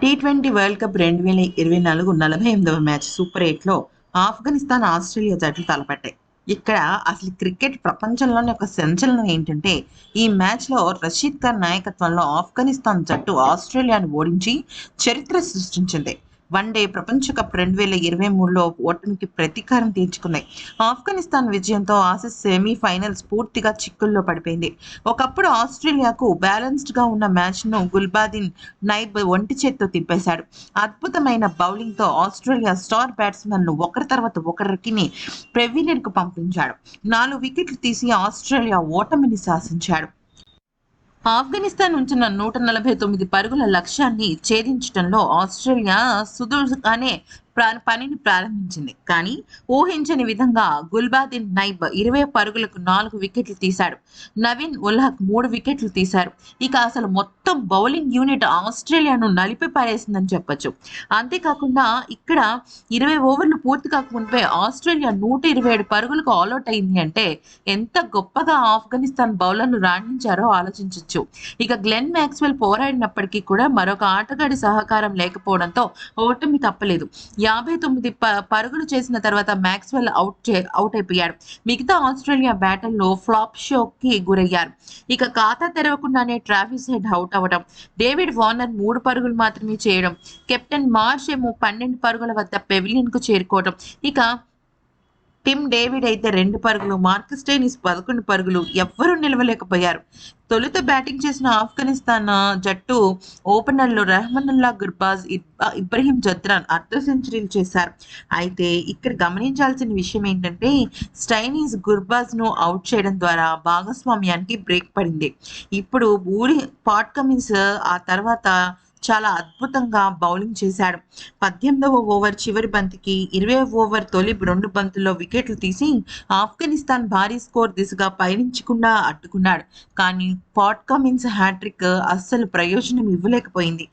T twenty world cup రెండు వేల ఇరవై నాలుగు నలభై ఎనిమిదవ మ్యాచ్ సూపర్ ఎయిట్లో ఆఫ్ఘనిస్తాన్ ఆస్ట్రేలియా జట్లు తలపట్టాయి. ఇక్కడ అసలు క్రికెట్ ప్రపంచంలోని ఒక సంచలనం ఏంటంటే ఈ మ్యాచ్లో రషీద్ ఖాన్ నాయకత్వంలో ఆఫ్ఘనిస్తాన్ జట్టు ఆస్ట్రేలియాను ఓడించి చరిత్ర సృష్టించింది. వన్డే ప్రపంచ కప్ రెండు వేల ఇరవై మూడులో ఓటమికి ప్రతీకారం తీర్చుకున్నాయి. ఆఫ్ఘనిస్తాన్ విజయంతో ఆసిస్ సెమీఫైనల్స్ పూర్తిగా చిక్కుల్లో పడిపోయింది. ఒకప్పుడు ఆస్ట్రేలియాకు బ్యాలెన్స్డ్గా ఉన్న మ్యాచ్ను గుల్బాదిన్ నైబ్ ఒంటి చేత్తో తిప్పేశాడు. అద్భుతమైన బౌలింగ్తో ఆస్ట్రేలియా స్టార్ బ్యాట్స్మెన్ను ఒకరి తర్వాత ఒకరికి పెవిలియన్కు పంపించాడు. నాలుగు వికెట్లు తీసి ఆస్ట్రేలియా ఓటమిని శాసించాడు. ఆఫ్ఘనిస్తాన్ ఉంచిన నూట నలభై తొమ్మిది పరుగుల లక్ష్యాన్ని ఛేదించడంలో ఆస్ట్రేలియా సుదూర్ అనే పనిని ప్రారంభించింది. కానీ ఊహించని విధంగా గుల్బాదిన్ నైబ్ ఇరవై పరుగులకు నాలుగు వికెట్లు తీశాడు. నవీన్ ఉల్హక్ మూడు వికెట్లు తీశారు. ఇక అసలు మొత్తం బౌలింగ్ యూనిట్ ఆస్ట్రేలియాను నలిపి పారేసిందని చెప్పొచ్చు. అంతేకాకుండా ఇక్కడ ఇరవై ఓవర్లు పూర్తి కాకముందే ఆస్ట్రేలియా నూట ఇరవై ఏడు పరుగులకు ఆల్అౌట్ అయింది అంటే ఎంత గొప్పగా ఆఫ్ఘనిస్తాన్ బౌలర్లు రాణించారో ఆలోచించవచ్చు ఇక గ్లెన్ మ్యాక్స్వెల్ పోరాడినప్పటికీ కూడా మరొక ఆటగాడి సహకారం లేకపోవడంతో ఓటమి తప్పలేదు. యాభై తొమ్మిది పరుగులు చేసిన తర్వాత మ్యాక్స్వెల్ అవుట్ చే అవుట్ అయిపోయాడు. మిగతా ఆస్ట్రేలియా బ్యాటర్లో ఫ్లాప్ షోకి గురయ్యారు. ఇక ఖాతా తెరవకుండానే ట్రావిస్ హెడ్ అవుట్ అవ్వడం డేవిడ్ వార్నర్ మూడు పరుగులు మాత్రమే చేయడం కెప్టెన్ మార్ష్ ఏమో పన్నెండు పరుగుల వద్ద పెవిలియన్కు చేరుకోవడం ఇక టిమ్ డేవిడ్ అయితే రెండు పరుగులు మార్క్ స్టైనిస్ పదకొండు పరుగులు ఎవ్వరూ నిలవలేకపోయారు. తొలుత బ్యాటింగ్ చేసిన ఆఫ్ఘనిస్తాన్ జట్టు ఓపెనర్లు రెహమనుల్లా గుర్బాజ్ ఇబ్రహీం జత్రాన్ అర్ధ సెంచరీలు చేశారు. అయితే ఇక్కడ గమనించాల్సిన విషయం ఏంటంటే స్టైనీస్ గుర్బాజ్ను అవుట్ చేయడం ద్వారా భాగస్వామ్యానికి బ్రేక్ పడింది. ఇప్పుడు ఊరి పాట్ కమిన్స్ ఆ తర్వాత చాలా అద్భుతంగా బౌలింగ్ చేశాడు. పద్దెనిమిదవ ఓవర్ చివరి బంతికి ఇరవై ఓవర్ తొలి రెండు బంతుల్లో వికెట్లు తీసి ఆఫ్ఘనిస్తాన్ భారీ స్కోర్ దిశగా పయనించకుండా అడ్డుకున్నాడు. కానీ పాట్ కమిన్స్ హ్యాట్రిక్ అస్సలు ప్రయోజనం ఇవ్వలేకపోయింది.